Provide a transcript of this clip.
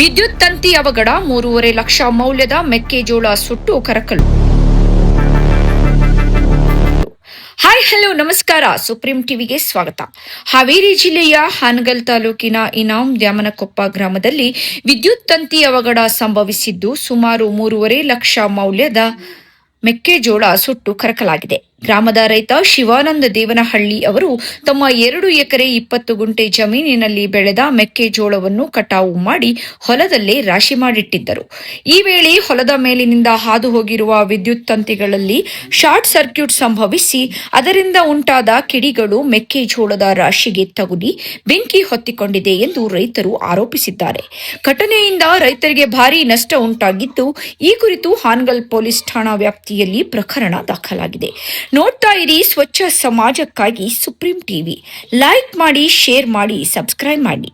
ವಿದ್ಯುತ್ ತಂತಿ ಅವಘಡ, ಮೂರುವರೆ ಲಕ್ಷ ಮೌಲ್ಯದ ಮೆಕ್ಕೆಜೋಳ ಸುಟ್ಟು ಕರಕಲು. ಹಾಯ್ ಹಲೋ ನಮಸ್ಕಾರ. ಸುಪ್ರೀಂ ಟಿವಿಗೆ ಸ್ವಾಗತ. ಹಾವೇರಿ ಜಿಲ್ಲೆಯ ಹಾನಗಲ್ ತಾಲೂಕಿನ ಇನಾಂ ದ್ಯಾಮನಕೊಪ್ಪ ಗ್ರಾಮದಲ್ಲಿ ವಿದ್ಯುತ್ ತಂತಿ ಅವಘಡ ಸಂಭವಿಸಿದ್ದು, ಸುಮಾರು ಮೂರುವರೆ ಲಕ್ಷ ಮೌಲ್ಯದ ಮೆಕ್ಕೆಜೋಳ ಸುಟ್ಟು ಕರಕಲಾಗಿದೆ. ಗ್ರಾಮದ ರೈತ ಶಿವಾನಂದ ದೇವನಹಳ್ಳಿ ಅವರು ತಮ್ಮ ಎರಡು ಎಕರೆ ಇಪ್ಪತ್ತು ಗುಂಟೆ ಜಮೀನಿನಲ್ಲಿ ಬೆಳೆದ ಮೆಕ್ಕೆಜೋಳವನ್ನು ಕಟಾವು ಮಾಡಿ ಹೊಲದಲ್ಲೇ ರಾಶಿ ಮಾಡಿಟ್ಟಿದ್ದರು. ಈ ವೇಳೆ ಹೊಲದ ಮೇಲಿನಿಂದ ಹಾದು ಹೋಗಿರುವ ವಿದ್ಯುತ್ ತಂತಿಗಳಲ್ಲಿ ಶಾರ್ಟ್ ಸರ್ಕ್ಯೂಟ್ ಸಂಭವಿಸಿ ಅದರಿಂದ ಉಂಟಾದ ಕಿಡಿಗಳು ಮೆಕ್ಕೆಜೋಳದ ರಾಶಿಗೆ ತಗುಲಿ ಬೆಂಕಿ ಹೊತ್ತಿಕೊಂಡಿದೆ ಎಂದು ರೈತರು ಆರೋಪಿಸಿದ್ದಾರೆ. ಘಟನೆಯಿಂದ ರೈತರಿಗೆ ಭಾರೀ ನಷ್ಟ ಉಂಟಾಗಿದ್ದು, ಈ ಕುರಿತು ಹಾನಗಲ್ ಪೊಲೀಸ್ ಠಾಣಾ ವ್ಯಾಪ್ತಿಯಲ್ಲಿ ಪ್ರಕರಣ ದಾಖಲಾಗಿದೆ. ನೋಡ್ತಾ ಇರಿ ಸ್ವಚ್ಛ ಸಮಾಜಕ್ಕಾಗಿ ಸುಪ್ರೀಂ ಟಿವಿ. ಲೈಕ್ ಮಾಡಿ ಶೇರ್ ಮಾಡಿ ಸಬ್ಸ್ಕ್ರೈಬ್ ಮಾಡಿ.